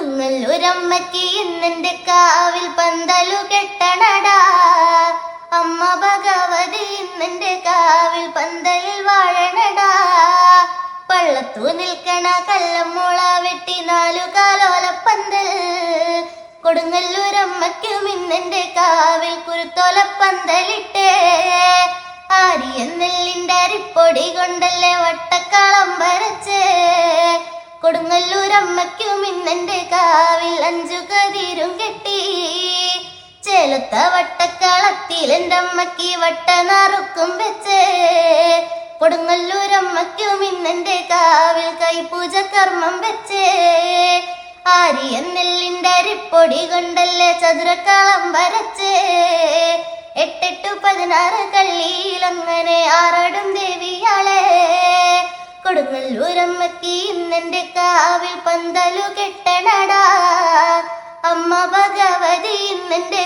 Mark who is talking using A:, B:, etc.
A: കൊടുങ്ങല്ലൂരമ്മയ്ക്ക് ഇന്നെന്റെ കാവിൽ പന്തലു കെട്ടണടാ. അമ്മ ഭഗവതി ഇന്നെന്റെ കാവിൽ പന്തലിൽ വാഴണടാ. പള്ളത്തു നിൽക്കണ കല്ലമ്മോള വെട്ടി നാലു കാലോലപ്പന്തൽ കൊടുങ്ങല്ലൂരമ്മയ്ക്കും ഇന്നെന്റെ കാവിൽ കുരുത്തോലപ്പന്തലിട്ടേ ആരിയ നെല്ലിന്റെ അരിപ്പൊടി കൊണ്ടല്ലേ വട്ടക്കളം വരച്ചേ. കൊടുങ്ങല്ലൂരമ്മയ്ക്ക് കാവിൽ അഞ്ചു കതിരും കെട്ടി. ചെലുത്ത വട്ടക്കളത്തിൽ എന്റെ അമ്മയ്ക്ക് വട്ട നറുക്കും വെച്ച്. കൊടുങ്ങല്ലൂരമ്മയ്ക്കും ഇന്നെന്റെ കാവിൽ കൈപൂജ കർമ്മം വെച്ച്. ആര്യൻ നെല്ലിന്റെ അരിപ്പൊടി കൊണ്ടല്ലേ ചതുരക്കളം വരച്ച്. എട്ടെട്ടു പതിനാറ് കള്ളിയിൽ അങ്ങനെ ദേവിയാളെ കൊടുങ്ങല്ലൂരമ്മക്ക് ഇന്നെന്റെ കാവിൽ പന്തലു കെട്ടണടാ. അമ്മ ഭഗവതി ഇന്നെന്റെ